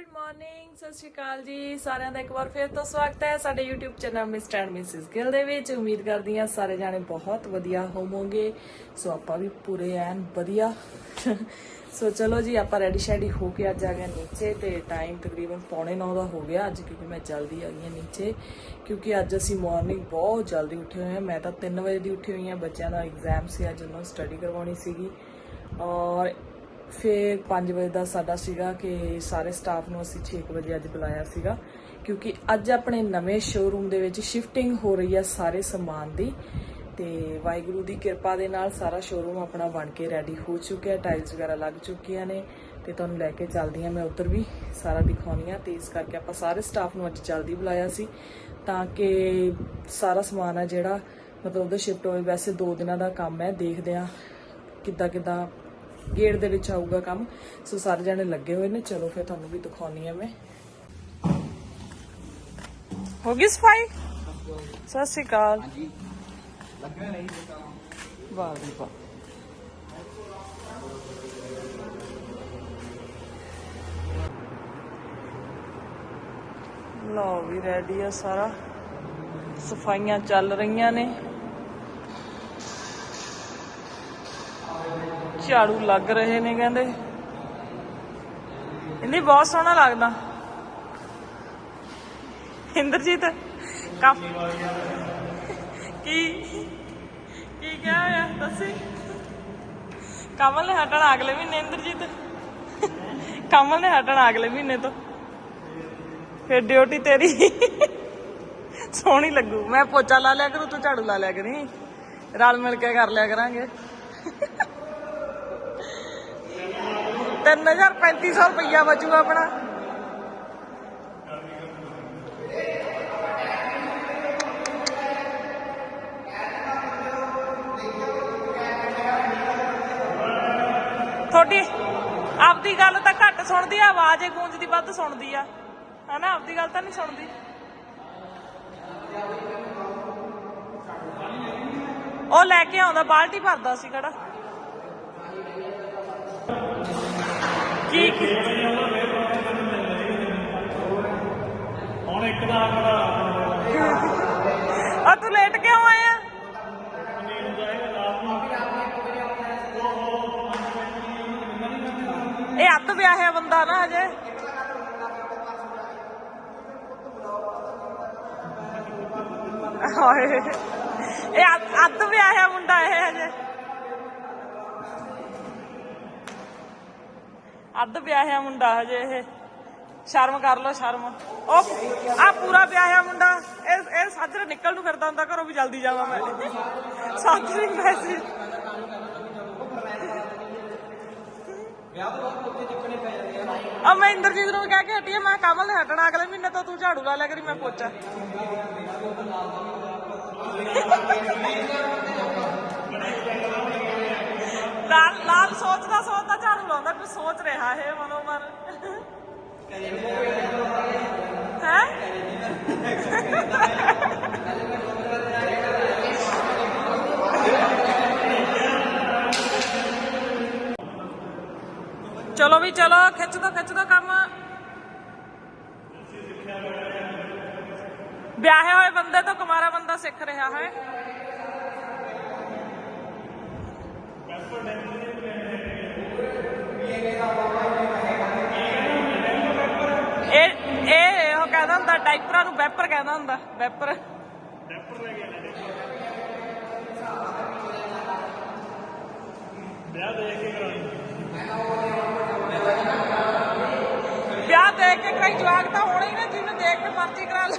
Good morning ਸਤਿ ਸ਼੍ਰੀ ਅਕਾਲ ਜੀ। ਸਾਰਿਆਂ ਦਾ ਇੱਕ ਵਾਰ ਫਿਰ ਤੋਂ ਸਵਾਗਤ ਹੈ ਸਾਡੇ YouTube channel mister and Mrs Gill ਦੇ ਵਿੱਚ। ਉਮੀਦ ਕਰਦੀ ਹਾਂ ਸਾਰੇ ਜਾਣੇ ਬਹੁਤ ਵਧੀਆ ਹੋਵੋਗੇ। ਸੋ ਆਪਾਂ ਵੀ ਪੂਰੇ ਐਨ ਵਧੀਆ। ਸੋ ਚਲੋ ਜੀ, ਆਪਾਂ ਰੈਡੀ ਸ਼ੈਡੀ ਹੋ ਕੇ ਅੱਜ ਆ ਗਏ ਨੀਚੇ ਤੇ ਟਾਈਮ ਤਕਰੀਬਨ ਪੌਣੇ 9 ਦਾ ਹੋ ਗਿਆ ਅੱਜ ਕਿਉਂਕਿ ਮੈਂ ਜਲਦੀ ਆ ਗਈ ਹਾਂ ਨੀਚੇ। ਕਿਉਂਕਿ ਅੱਜ ਅਸੀਂ ਮਾਰਨਿੰਗ ਬਹੁਤ ਜਲਦੀ ਉੱਠੇ ਹੋਏ ਹਾਂ। ਮੈਂ ਤਾਂ 3 ਵਜੇ ਦੀ ਉੱਠੀ ਹੋਈ ਹਾਂ, ਬੱਚਿਆਂ ਦਾ ਐਗਜ਼ਾਮ ਸੀ, ਅੱਜ ਉਹਨਾਂ ਨੂੰ ਸਟੱਡੀ ਕਰਵਾਉਣੀ ਸੀਗੀ। ਔਰ ਫਿਰ 5 ਵਜੇ ਦਾ ਸਾਡਾ ਸੀਗਾ ਕਿ ਸਾਰੇ ਸਟਾਫ ਨੂੰ ਅਸੀਂ 6 ਵਜੇ ਅੱਜ ਬੁਲਾਇਆ ਸੀਗਾ, ਕਿਉਂਕਿ ਅੱਜ ਆਪਣੇ ਨਵੇਂ ਸ਼ੋਰੂਮ ਦੇ ਵਿੱਚ ਸ਼ਿਫਟਿੰਗ ਹੋ ਰਹੀ ਹੈ ਸਾਰੇ ਸਮਾਨ ਦੀ ਤੇ ਵਾਹਿਗੁਰੂ ਦੀ ਕਿਰਪਾ ਦੇ ਨਾਲ ਸਾਰਾ ਸ਼ੋਰੂਮ ਆਪਣਾ ਬਣ ਕੇ ਰੈਡੀ ਹੋ ਚੁੱਕਿਆ ਟਾਈਲਸ ਵਗੈਰਾ ਲੱਗ ਚੁੱਕੀਆਂ ਨੇ ਤੇ ਤੁਹਾਨੂੰ ਲੈ ਕੇ ਚੱਲਦੀ ਹਾਂ ਮੈਂ ਉੱਧਰ ਵੀ ਸਾਰਾ ਦਿਖਾਉਣੀ ਆ, ਤੇ ਇਸ ਕਰਕੇ ਆਪਾਂ ਸਾਰੇ ਸਟਾਫ ਨੂੰ ਅੱਜ ਜਲਦੀ ਬੁਲਾਇਆ ਸੀ ਤਾਂ ਕਿ ਸਾਰਾ ਸਮਾਨ ਆ ਜਿਹੜਾ ਮਤਲਬ ਉਹਦਾ ਸ਼ਿਫਟ ਹੋਵੇ ਵੈਸੇ 2 ਦਿਨਾਂ ਦਾ ਕੰਮ ਹੈ, ਦੇਖਦੇ ਆ ਕਿੱਦਾਂ ਕਿੱਦਾਂ ਗੇਟ ਦੇ ਵਿੱਚ ਆਊਗਾ ਕੰਮ। ਸੋ ਸਾਰੇ ਜਣੇ ਲੱਗੇ ਹੋਏ ਨੇ। ਚਲੋ ਫਿਰ ਤੁਹਾਨੂੰ ਵੀ ਦਿਖਾਉਣੀ ਆ ਮੈਂ। ਹੋ ਗਈ ਸਫ਼ਾਈ? ਸਤਿ ਸ਼੍ਰੀ ਅਕਾਲ। ਵਾਹ ਜੀ ਵਾਹ। ਲਓ ਵੀ ਰੈਡੀ ਆ ਸਾਰਾ। ਸਫਾਈਆਂ ਚੱਲ ਰਹੀਆਂ ਨੇ। ਝਾੜੂ ਲੱਗ ਰਹੇ ਨੇ ਕਹਿੰਦੇ। ਇੰਨੀ ਬਹੁਤ ਸੋਹਣਾ ਲੱਗਦਾ। ਇੰਦਰਜੀਤ ਕਾਫੀ ਕੀ ਕੀ ਕਿਹਾ ਹੋਇਆ ਦੱਸੀ ਕਮਲ ਨੇ ਹਟਣਾ ਅਗਲੇ ਮਹੀਨੇ, ਇੰਦਰਜੀਤ। ਕਮਲ ਨੇ ਹਟਣਾ ਅਗਲੇ ਮਹੀਨੇ ਤੋਂ। ਫਿਰ ਡਿਊਟੀ ਤੇਰੀ। ਸੋਹਣੀ ਲੱਗੂ। ਮੈਂ ਪੋਚਾ ਲਾ ਲਿਆ ਕਰੂ, ਤੂੰ ਝਾੜੂ ਲਾ ਲਿਆ ਕਰੀ। ਰਲ ਮਿਲ ਕੇ ਕਰ ਲਿਆ ਕਰਾਂਗੇ। 3350 ਰੁਪਈਆ ਬਚੂਗਾ ਆਪਣਾ। ਤੁਹਾਡੀ ਆਪਦੀ ਗੱਲ ਤਾਂ ਘੱਟ ਸੁਣਦੀ ਆ, ਆਵਾਜ਼ ਇਹ ਗੂੰਜਦੀ ਵੱਧ ਸੁਣਦੀ ਆ। ਹਨਾ, ਆਪਦੀ ਗੱਲ ਤਾਂ ਨਹੀਂ ਸੁਣਦੀ। ਉਹ ਲੈ ਕੇ ਆਉਂਦਾ, ਬਾਲਟੀ ਭਰਦਾ ਸੀ ਕਿਹੜਾ। ਕੀ ਕੀ ਹੁਣ ਇੱਕ ਦਾ ਆ ਤੂੰ ਲੇਟ ਕਿਉਂ ਆਇਆ? ਇਹ ਅੱਧ ਵਿਆਹਿਆ ਬੰਦਾ ਨਾ ਅਜੇ ਹਾਏ, ਇਹ ਅੱਧ- ਅੱਧ ਵਿਆਹਿਆ ਮੁੰਡਾ ਇਹ ਅਜੇ ਅੱਧ ਵਿਆਹਿਆ ਮੁੰਡਾ ਹਜੇ ਇਹ। ਸ਼ਰਮ ਕਰ ਲੋ ਸ਼ਰਮ। ਉਹ, ਆ ਪੂਰਾ ਵਿਆਹਿਆ ਮੁੰਡਾ, ਇਹ ਇਹ ਸਾਜਰੇ ਨਿਕਲ ਨੂੰ ਫਿਰਦਾ ਹੁੰਦਾ, ਘਰੋਂ ਵੀ ਜਲਦੀ ਜਾਵਾਂ ਮੈਂ। ਸਾਜਰੇ ਮੈਸੇਜ ਆ ਮੈਂ ਇੰਦਰਜੀਤ ਨੂੰ ਕਹਿ ਕੇ ਹਟੀ ਮੈਂ ਕਮਲ ਨੇ ਹਟਣਾ, ਅਗਲੇ ਮਹੀਨੇ ਤੋਂ ਤੂੰ ਝਾੜੂ ਲਾ ਲਿਆ ਕਰੀ, ਮੈਂ ਪੋਚਾ ਲਾਲ ਲਾਲ ਸੋਚਦਾ ਸੋਚਦਾ ਝਾੜੂ ਲਾਉਂਦਾ ਕੁਝ ਸੋਚ ਰਿਹਾ ਹੈ ਮਨੋ ਮਨ ਹੈ ਚਲੋ ਵੀ ਚਲੋ ਖਿੱਚ ਦੋ ਖਿੱਚ ਦੋ ਕੰਮ ਵਿਆਹੇ ਹੋਏ ਬੰਦੇ ਤੋਂ ਕੁਮਾਰਾ ਬੰਦਾ ਸਿੱਖ ਰਿਹਾ ਹੈ ਇਹ ਇਹ ਉਹ ਕਹਿੰਦਾ ਹੁੰਦਾ ਡਾਈਪਰਾਂ ਨੂੰ ਵੈਪਰ ਕਹਿੰਦਾ ਹੁੰਦਾ ਵੈਪਰ। ਵਿਆਹ ਦੇ ਕੇ ਕਰਾਉਣੀ। ਵਿਆਹ ਦੇਖ ਕੇ ਕਈ ਜਵਾਕ ਤਾਂ ਹੋਣਾ ਹੀ ਨਾ ਜਿਹਨੂੰ ਦੇਖ ਕੇ ਮਰਜ਼ੀ ਕਰਾ ਲੈ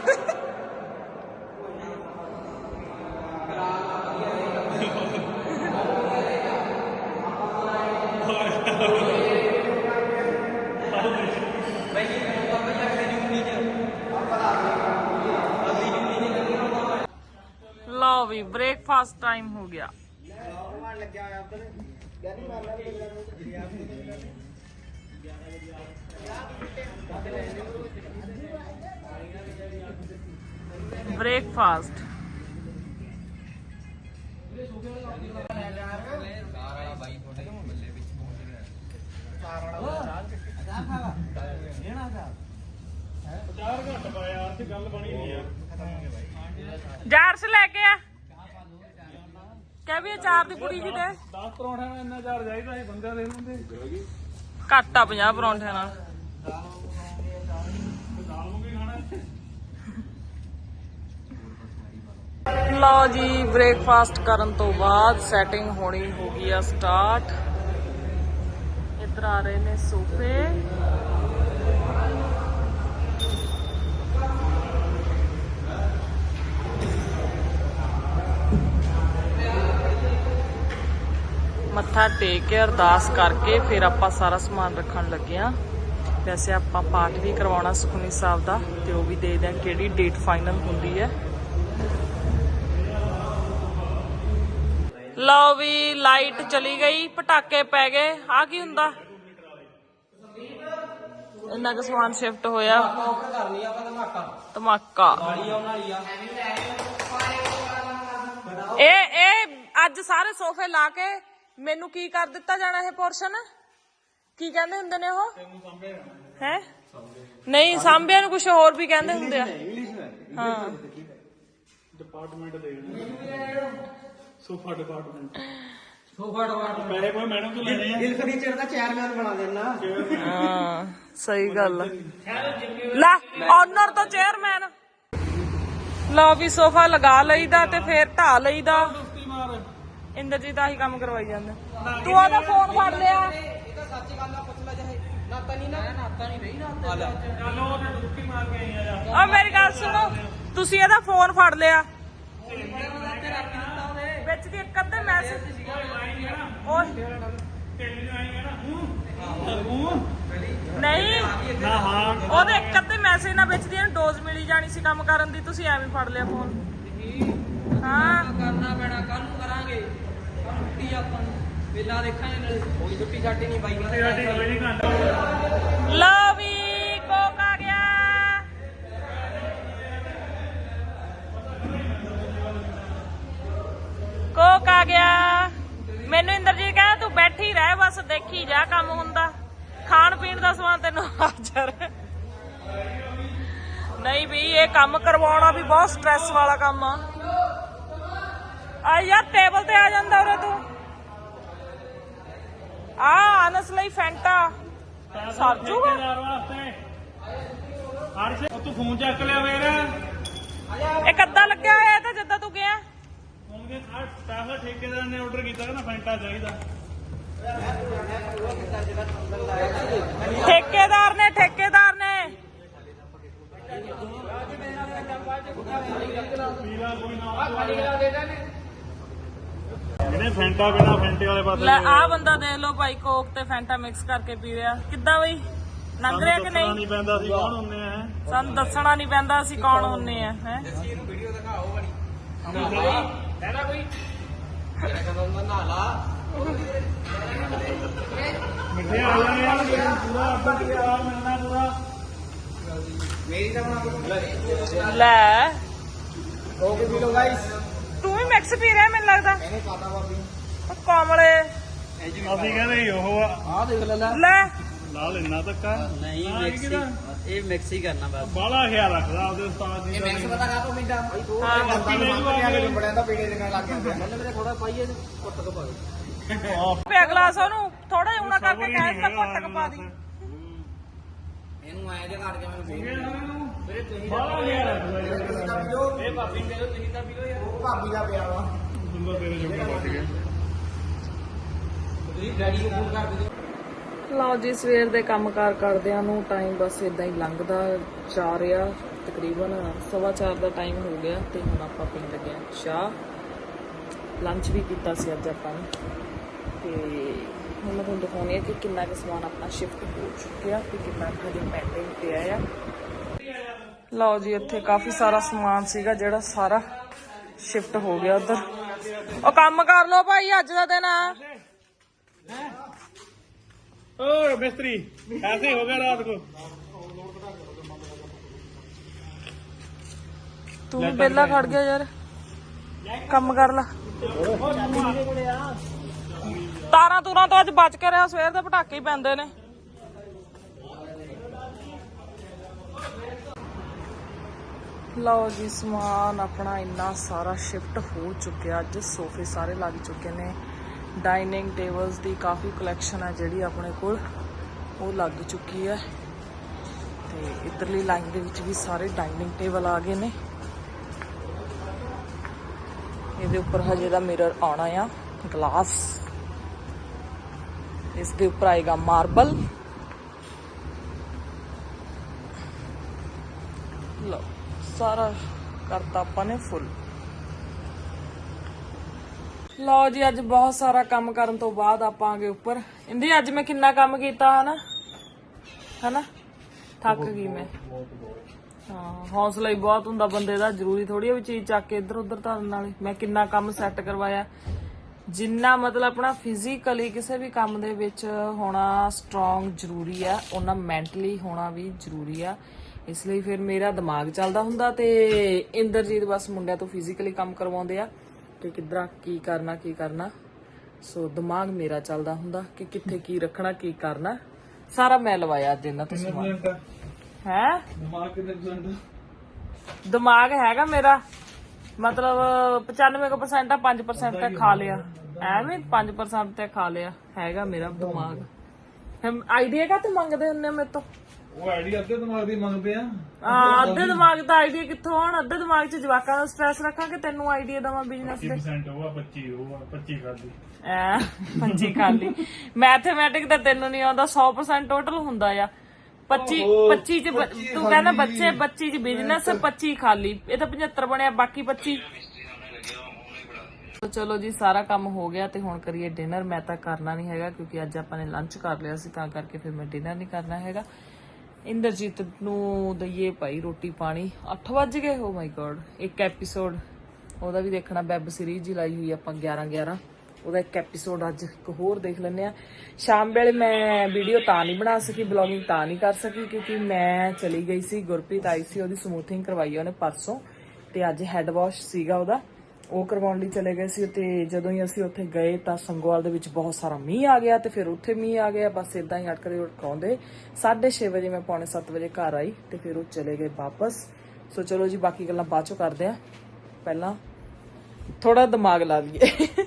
ਲਓ ਵੀ ਬ੍ਰੇਕਫਾਸਟ ਟਾਈਮ ਹੋ ਗਿਆ ਬ੍ਰੇਕਫਾਸਟ ਕਹਿ ਵੀ ਅਚਾਰ ਦੀ ਪੁੜੀ ਵੀ ਦੇ 10 ਪਰੌਂਠਿਆਂ ਨਾਲ ਇੰਨਾ ਚਾਰ ਚਾਹੀਦਾ ਸੀ ਬੰਦਿਆਂ ਦੇ ਹੁੰਦੇ। ਘੱਟ ਆ 50 ਪਰੌਂਠਿਆਂ ਨਾਲ। ਲਓ ਜੀ ਬ੍ਰੇਕਫਾਸਟ ਕਰਨ ਤੋਂ ਬਾਅਦ ਸੈਟਿੰਗ ਹੋਣੀ ਹੋ ਗਈ ਆ ਸਟਾਰਟ ਇੱਧਰ ਆ ਰਹੇ ਨੇ ਸੋਫੇ। ਮੱਥਾ ਟੇਕ ਕੇ ਅਰਦਾਸ ਕਰਕੇ ਫਿਰ ਆਪਾਂ ਸਾਰਾ ਸਮਾਨ ਰੱਖਣ ਲੱਗੇ ਆ ਵੈਸੇ ਆਪਾਂ ਪਾਠ ਵੀ ਕਰਵਾਉਣਾ ਸੁਖਮਨੀ ਸਾਹਿਬ ਦਾ ਤੇ ਉਹ ਵੀ ਦੇ ਦਿਆਂ ਕਿਹੜੀ ਡੇਟ ਫਾਈਨਲ ਹੁੰਦੀ ਹੈ। ਲਓ ਵੀ ਲਾਈਟ ਚਲੀ ਗਈ, ਪਟਾਕੇ ਪੈ ਗਏ। ਆ ਕੀ ਹੁੰਦਾ? ਇੰਨਾ ਕੁ ਸਮਾਨ ਸ਼ਿਫਟ ਹੋਇਆ। ਧਮਾਕਾ। ਇਹ ਇਹ ਅੱਜ ਸਾਰੇ ਸੋਫੇ ਲਾ ਕੇ ਮੈਨੂੰ ਕੀ ਕਰ ਦਿੱਤਾ ਜਾਣਾ ਇਹ ਪੋਰਸ਼ਨ ਕੀ ਕਹਿੰਦੇ ਹੁੰਦੇ ਨੇ ਉਹ? ਹੈ। ਨਹੀਂ ਸਾਂਭਿਆਂ ਨੂੰ ਕੁਝ ਹੋਰ ਵੀ ਕਹਿੰਦੇ ਹੁੰਦੇ ਆ। ਹਾਂ। ਡਿਪਾਰਟਮੈਂਟ ਦੇ ਸੋਫਾ ਡਿਪਾਰਟਮੈਂਟ ਸੋਫਾ ਡਵਾਟ ਪੈਸੇ ਕੋਈ ਮੈਡਮ ਤੋਂ ਲੈਣੇ ਆ? ਦਿਲ ਫਰਨੀਚਰ ਦਾ ਚੇਅਰਮੈਨ ਬਣਾ ਦੇਣਾ। ਹਾਂ ਸਹੀ ਗੱਲ ਆ। ਲੈ ਓਨਰ ਤੋਂ ਚੇਅਰਮੈਨ ਲਓ ਵੀ ਸੋਫਾ ਲਗਾ ਲਈਦਾ ਤੇ ਫੇਰ ਢਾ ਲਈਦਾ। ਇੰਦਰਜੀਤ ਆਹੀ ਕੰਮ ਕਰਵਾਈ ਜਾਂਦਾ। ਤੂੰ ਉਹਦਾ ਫੋਨ ਫੜ ਲਿਆ। ਇਹ ਤਾਂ ਸੱਚ ਗੱਲ ਆ ਪੁੱਛ ਲੈ ਚਾਹੇ ਨਾਤਾ ਨਹੀਂ ਨਾ। ਨਾਤਾ ਨਹੀਂ ਰਹੀ ਨਾਤਾ ਲੈ। ਚੱਲ ਉਹ ਤੇ ਦੋਸਤੀ ਮਾਰ ਕੇ ਆਈ ਆ ਜਾ ਆ ਮੇਰੀ ਗੱਲ ਸੁਣੋ ਤੁਸੀਂ ਇਹਦਾ ਫੋਨ ਫੜ ਲਿਆ। ਵਿੱਚ ਦੀ ਇੱਕ ਅੱਧੇ ਮੈਸੇਜ ਤੇਰੀ ਨੂੰ ਆਈ ਹੈ ਨਾ ਹੂੰ ਨਹੀਂ। ਨਾ ਹਾਂ। ਉਹਦੇ ਇੱਕ ਅੱਧੇ ਮੈਸੇਜ ਨਾਲ ਵਿੱਚ ਦੀ ਇਹਨੂੰ ਡੋਜ਼ ਮਿਲੀ ਜਾਣੀ ਸੀ ਕੰਮ ਕਰਨ ਦੀ ਤੁਸੀਂ ਐਵੇਂ ਫੜ ਲਿਆ ਫੋਨ ਹਾਂ। ਕਰਨਾ ਪੈਣਾ ਕੱਲ ਨੂੰ ਕਰਾਂਗੇ। ਆਪਾਂ ਨੂੰ। ਵੇਲਾ ਦੇਖਾਂਗੇ ਨਾਲੇ। ਕੋਈ ਛੁੱਟੀ ਛਾਟੀ ਨਹੀਂ ਬਾਈ ਸਾਡੀ ਕੋਈ ਨਹੀਂ ਘੰਟਾ ਲਓ ਵੀ ਕੋਕ ਆ ਗਿਆ। ਕੋਕ ਆ ਗਿਆ। ਮੈਨੂੰ ਇੰਦਰਜੀਤ ਕਹਿੰਦਾ ਤੂੰ ਬੈਠੀ ਰਹਿ ਬਸ ਦੇਖੀ ਜਾ ਕੰਮ ਹੁੰਦਾ। ਖਾਣ ਪੀਣ ਦਾ ਸਮਾਨ ਤੈਨੂੰ ਹਾਜ਼ਰ ਨਹੀਂ ਵੀ ਇਹ ਕੰਮ ਕਰਵਾਉਣਾ ਵੀ ਬਹੁਤ ਸਟ੍ਰੈਸ ਵਾਲਾ ਕੰਮ ਆ। ਆ ਯਾਰ ਟੇਬਲ ਤੇ ਆ ਜਾਂਦਾ ਉਰੇ ਤੂੰ। ਆ ਅਨਸ ਲਈ ਫੈਂਟਾ। ਸਰ ਜੂਗਾ। ਹਰਸ਼ ਤੂੰ ਫੋਨ ਚੱਕ ਲਿਆ ਫੇਰ। ਇਹ ਕੱਦਾ ਲੱਗਿਆ ਹੋਇਆ ਤਾਂ ਜਿੱਦਾਂ ਤੂੰ ਗਿਆ ਫੋਨ ਆ ਪੈਸਾ ਠੇਕੇਦਾਰ ਨੇ ਆਰਡਰ ਕੀਤਾ ਨਾ ਫੈਂਟਾ ਚਾਹੀਦਾ ਠੇਕੇਦਾਰ ਨੇ ਠੇਕੇਦਾਰ ਨੇ ਪੀਲਾ ਕੋਈ ਨਾ ਫੈਂਟਾ ਬਿਨਾ ਫੈਂਟੇ ਵਾਲੇ ਪਾਸੇ ਲੈ ਆ ਬੰਦਾ ਦੇਖ ਲਓ ਭਾਈ ਕੋਕ ਤੇ ਫੈਂਟਾ ਮਿਕਸ ਕਰਕੇ ਪੀ ਰਿਹਾ। ਕਿੱਦਾਂ ਬਈ? ਲੰਘ ਰਿਹਾ ਕਿ ਦੱਸਣਾ ਨਹੀਂ? ਨਹੀਂ ਪੈਂਦਾ ਸੀ ਕੌਣ ਹੁੰਨੇ ਆ ਸਾਨੂੰ ਦੱਸਣਾ ਨਹੀਂ ਪੈਂਦਾ ਅਸੀਂ ਕੌਣ ਹੁੰਨੇ ਆ ਹੈ? ਵੀਡੀਓ ਦਿਖਾਓ ਵਾਲੀ ਲੈਣਾ ਕੋਈ? ਜਿਹੜਾ ਕਦੋਂ ਦਾ ਨਾਲਾ ਮਿੱਠੇ ਆ ਜਾਣੇ ਆ ਪੂਰਾ ਅੱਧਾ ਤਿਆਰ ਮਿਲਣਾ ਪੂਰਾ। ਮੇਰੀ ਤਾਂ ਬਣਾ ਲੈ ਓਕੇ ਗਾਇਸ ਤੂੰ ਵੀ ਮਿਕਸ ਪੀ ਰਿਹਾ ਮੈਨੂੰ ਲੱਗਦਾ। ਇਹਨੇ ਪਾਤਾ ਬਾਬੀ। ਉਹ ਕਮਲੇ। ਅਸੀਂ ਕਹਿੰਦੇ ਉਹ ਆ। ਆਹ ਦੇਖ ਲੈ ਲੈ। ਲੈ। ਲਾਲ ਇੰਨਾ ਧੱਕਾ। ਨਹੀਂ ਹਾਂ, ਇਹ ਮਿਕਸ। ਕਿਹਦਾ? ਇਹ ਮਿਕਸ ਕਰਨਾ ਬਸ। ਬਾਲਾ ਖਿਆਲ ਰੱਖਦਾ ਉਹਦੇ ਉਸਤਾਦ ਜੀ ਇਹ ਮਿਕਸ ਪਤਾ ਕਾ ਤੋਂ ਮਿੰਦਾ ਦੋ ਹਾਂ, ਬਾਕੀ ਮੰਗ ਲਿਆ ਲੈ ਕਿ ਬੜਿਆਂ ਦਾ ਪੀੜੇ ਦੇਣ ਲੱਗ ਗਿਆ ਮਤਲਬ ਮੇਰੇ ਥੋੜਾ ਪਾਈਏ ਕੁੱਟ ਕੇ ਪਾਓ। ਪਿਆ ਗਲਾਸ ਉਹਨੂੰ ਥੋੜਾ ਜਿਹਾ ਉਣਾ ਕਰਕੇ ਕਹਿ ਦਿੱਤਾ ਘੁੱਟ ਕੇ ਪਾ ਦੀ। ਇਹਨੂੰ ਐਂ ਜੇ ਘੜ ਕੇ ਮੈਨੂੰ ਫੋਨ ਵੀਰੇ ਤੁਸੀਂ ਬਾਲਾ ਖਿਆਲ ਰੱਖਦਾ ਇਹ ਭਾਬੀ ਮੇਰੇ ਤੁਸੀਂ ਤਾਂ ਪੀਓ ਯਾਰ। ਉਹ ਭਾਬੀ ਦਾ ਪਿਆ ਵਾ। ਬੰਦਾ ਤੇਰੇ ਜੋਗਾ ਬਚ ਗਿਆ। ਤੁਸੀਂ ਡੈਡੀ ਨੂੰ ਫੋਨ ਕਰ ਦਿਓ। ਲਓ ਜੀ, ਸਵੇਰ ਦੇ ਕੰਮਕਾਰ ਕਰਦਿਆਂ ਨੂੰ ਟਾਈਮ ਬਸ ਇਦਾਂ ਹੀ ਲੰਘਦਾ ਜਾ ਰਿਹਾ। ਤਕਰੀਬਨ ਸਵਾ ਚਾਰ ਦਾ ਟਾਈਮ ਹੋ ਗਿਆ ਤੇ ਹੁਣ ਆਪਾਂ ਪੀਣ ਲੱਗੇ ਹਾਂ ਚਾਹ। ਲੰਚ ਵੀ ਕੀਤਾ ਸੀ ਅੱਜ ਆਪਾਂ ਨੇ। ਤੇ ਹੁਣ ਮੈਂ ਤੁਹਾਨੂੰ ਦਿਖਾਉਣੀ ਹੈ ਕਿ ਕਿੰਨਾ ਕੁ ਸਮਾਨ ਆਪਣਾ ਸ਼ਿਫਟ ਹੋ ਚੁੱਕਿਆ ਤੇ ਕਿੰਨਾ ਕੁ ਹਜੇ ਪੈਂਡਿੰਗ ਪਿਆ ਆ। ਲਓ ਜੀ, ਇੱਥੇ ਕਾਫੀ ਸਾਰਾ ਸਮਾਨ ਸੀਗਾ ਜਿਹੜਾ ਸਾਰਾ ਸ਼ਿਫਟ ਹੋ ਗਿਆ ਉਧਰ। ਉਹ ਕੰਮ ਕਰ ਲਓ ਭਾਈ, ਅੱਜ ਦਾ ਦਿਨ ਆ। ਓ ਮਿਸਤਰੀ ਐਸੇ ਹੋ ਗਿਆ ਰਾਤ ਕੋ। ਤੂੰ ਵੀ ਖੜ ਗਿਆ ਯਾਰ। ਕੰਮ ਕਰ ਲੈ। ਤਾਰਾਂ ਤੂਰਾਂ ਤੋਂ ਅੱਜ ਬਚ ਕੇ ਰਿਹਾ, ਸਵੇਰ ਦੇ ਪਟਾਕੇ ਹੀ ਪੈਂਦੇ ਨੇ। ਲਓ ਜੀ, ਸਮਾਨ ਆਪਣਾ ਇੰਨਾ ਸਾਰਾ ਸ਼ਿਫਟ ਹੋ ਚੁੱਕਿਆ, ਅੱਜ ਸੋਫੇ ਸਾਰੇ ਲੱਗ ਚੁੱਕੇ ਨੇ। ਡਾਈਨਿੰਗ ਟੇਬਲਸ ਦੀ ਕਾਫੀ ਕਲੈਕਸ਼ਨ ਹੈ ਜਿਹੜੀ ਆਪਣੇ ਕੋਲ, ਉਹ ਲੱਗ ਚੁੱਕੀ ਹੈ ਤੇ ਇਧਰਲੀ ਲਾਈਨ ਦੇ ਵਿੱਚ ਵੀ ਸਾਰੇ ਡਾਈਨਿੰਗ ਟੇਬਲ ਆ ਗਏ ਨੇ। ਇਹਦੇ ਉੱਪਰ ਹਜੇ ਦਾ ਮਿਰਰ ਆਉਣਾ ਆ ਗਲਾਸ ਇਸ ਦੇ ਉੱਪਰ ਆਏਗਾ ਮਾਰਬਲ ਲਓ, ਸਾਰਾ ਕਰਤਾ ਆਪਾਂ ਨੇ ਫੁੱਲ ਲਓ ਜੀ, ਅੱਜ ਬਹੁਤ ਸਾਰਾ ਕੰਮ ਕਰਨ ਤੋਂ ਬਾਅਦ ਆਪਾਂ ਆ ਉੱਪਰ। ਇੰਦੀ, ਅੱਜ ਮੈਂ ਕਿੰਨਾ ਕੰਮ ਕੀਤਾ, ਹਨਾ? ਹਨਾ? ਥੱਕ ਗਈ ਮੈਂ। ਹਾਂ, ਹੌਸਲਾ ਹੀ ਬਹੁਤ ਹੁੰਦਾ ਬੰਦੇ ਦਾ, ਜ਼ਰੂਰੀ ਥੋੜੀ ਹੈ ਵੀ ਚੀਜ਼ ਚੱਕ ਕੇ ਇੱਧਰ ਉੱਧਰ ਧਰਨ ਵਾਲੀ। ਮੈਂ ਕਿੰਨਾ ਕੰਮ ਸੈੱਟ ਕਰਵਾਇਆ। ਜਿੰਨਾ ਮਤਲਬ ਆਪਣਾ ਫਿਜ਼ੀਕਲੀ ਕਿਸੇ ਵੀ ਕੰਮ ਦੇ ਵਿੱਚ ਹੋਣਾ ਸਟਰੋਂਗ ਜ਼ਰੂਰੀ ਆ ਉਹਨਾਂ ਮੈਂਟਲੀ ਹੋਣਾ ਵੀ ਜ਼ਰੂਰੀ ਆ। ਇਸ ਲਈ ਫਿਰ ਮੇਰਾ ਦਿਮਾਗ ਚੱਲਦਾ ਹੁੰਦਾ ਤੇ ਇੰਦਰਜੀਤ ਬਸ ਮੁੰਡਿਆਂ ਤੋਂ ਫਿਜ਼ੀਕਲੀ ਕੰਮ ਕਰਵਾਉਂਦੇ ਆ। ਕਿ ਕਿੱਧਰਾਂ ਕੀ ਕਰਨਾ ਕੀ ਕਰਨਾ। ਸੋ ਦਿਮਾਗ ਮੇਰਾ ਚੱਲਦਾ ਹੁੰਦਾ ਕਿ ਕਿੱਥੇ ਕੀ ਰੱਖਣਾ ਕੀ ਕਰਨਾ। ਸਾਰਾ ਮੈਂ ਲਵਾਇਆ ਅੱਜ ਇਹਨਾਂ ਤੋਂ ਸਮਾਨ। ਹੈ? ਦਿਮਾਗ ਕਿੰਨੇ ਪਰਸੈਂਟ ਦਿਮਾਗ ਹੈਗਾ ਮੇਰਾ। ਮਤਲਬ 95% ਆ 5% ਤੇ ਖਾ ਲਿਆ। ਐਵੇਂ 5% ਤੇ ਖਾ ਲਿਆ। ਹੈਗਾ ਮੇਰਾ ਦਿਮਾਗ। ਹਮ ਆਈਡੀਆ ਕਾ ਤੂੰ ਮੰਗਦੇ ਹੁੰਨੇ ਮੇਰੇ ਤੋਂ? ਉਹ ਆਈਡੀਆ ਅੱਧੇ ਦਿਮਾਗ ਦੀ ਮੰਗਦੇ ਆ। ਆ ਅੱਧੇ ਦਿਮਾਗ ਦਾ। ਆਈਡੀਆ ਕਿੱਥੋਂ ਆਉਣ? ਅੱਧੇ ਦਿਮਾਗ 'ਚ ਜਵਾਕਾਂ ਦਾ ਸਟ੍ਰੈਸ ਰੱਖਾਂ ਕਿ ਤੈਨੂੰ ਆਈਡੀਆ ਦਵਾਂ ਬਿਜ਼ਨਸ ਦੇ। 25% ਉਹ ਆ 25 ਉਹ ਆ 25 ਕਰਦੀ ਐ ਪੰਜੀ ਖਾਲੀ। ਮੈਥਮੈਟਿਕ ਤਾਂ ਤੈਨੂੰ ਨਹੀਂ ਆਉਂਦਾ 100% ਟੋਟਲ ਹੁੰਦਾ ਆ। 25 25 ਚ ਬ- ਤੂੰ ਕਹਿੰਦਾ ਬੱਚੇ 25 ਚ ਬਿਜ਼ਨਸ 25 ਖਾਲੀ। ਇਹ ਤਾਂ 75 ਬਣਿਆ ਬਾਕੀ 25 ਤਾਂ ਚਲੋ ਜੀ ਸਾਰਾ ਕੰਮ ਹੋ ਗਿਆ ਤੇ ਹੁਣ ਕਰੀਏ ਡਿਨਰ ਮੈਂ ਤਾਂ ਕਰਨਾ ਨਹੀਂ ਹੈਗਾ ਕਿਉਂਕਿ ਅੱਜ ਆਪਾਂ ਨੇ ਲੰਚ ਕਰ ਲਿਆ ਸੀ ਤਾਂ ਕਰਕੇ ਫਿਰ ਮੈਂ ਡਿਨਰ ਨਹੀਂ ਕਰਨਾ ਹੈਗਾ। ਇੰਦਰਜੀਤ ਨੂੰ ਦਈਏ ਭਾਈ ਰੋਟੀ ਪਾਣੀ। 8 ਵੱਜ ਗਏ ਹੋ ਮਾਈ ਗॉड ਇੱਕ ਐਪੀਸੋਡ ਉਹਦਾ ਵੀ ਦੇਖਣਾ ਵੈਬ ਸੀਰੀਜ਼ ਹੀ ਲਾਈ ਹੋਈ ਆਪਾਂ 11 11 ਉਹਦਾ ਇੱਕ ਐਪੀਸੋਡ ਅੱਜ ਇੱਕ ਹੋਰ ਦੇਖ ਲੈਂਦੇ ਆ। ਸ਼ਾਮ ਵੇਲੇ ਮੈਂ ਵੀਡੀਓ ਤਾਂ ਨਹੀਂ ਬਣਾ ਸਕੀ ਬਲੌਗਿੰਗ ਤਾਂ ਨਹੀਂ ਕਰ ਸਕੀ, ਕਿਉਂਕਿ ਮੈਂ ਚਲੀ ਗਈ ਸੀ, ਗੁਰਪ੍ਰੀਤ ਆਈ ਸੀ, ਉਹਦੀ ਸਮੂਥਿੰਗ ਕਰਵਾਈ ਉਹਨੇ ਪਰਸੋਂ। ਤੇ ਅੱਜ ਹੈਡ ਵਾਸ਼ ਸੀਗਾ ਉਹਦਾ। ਉਹ ਕਰਵਾਉਣ ਲਈ ਚਲੇ ਗਏ ਸੀ ਤੇ ਜਦੋਂ ਹੀ ਅਸੀਂ ਉੱਥੇ ਗਏ ਤਾਂ ਸੰਗੋਵਾਲ ਦੇ ਵਿੱਚ ਬਹੁਤ ਸਾਰਾ ਮੀਂਹ ਆ ਗਿਆ ਤੇ ਫਿਰ ਉੱਥੇ ਮੀਂਹ ਆ ਗਿਆ, ਬਸ ਇਦਾਂ ਹੀ ਅਟਕਦੇ ਉਟਕਾਉਂਦੇ 6:30 ਵਜੇ ਮੈਂ ਪੌਣੇ 7 ਵਜੇ ਘਰ ਆਈ ਤੇ ਫਿਰ ਉਹ ਚਲੇ ਗਏ ਵਾਪਸ। ਸੋ ਚਲੋ ਜੀ, ਬਾਕੀ ਗੱਲਾਂ ਬਾਅਦ ਚੋਂ ਕਰਦੇ ਆ ਪਹਿਲਾਂ ਥੋੜਾ ਦਿਮਾਗ ਲਾ ਲਈਏ।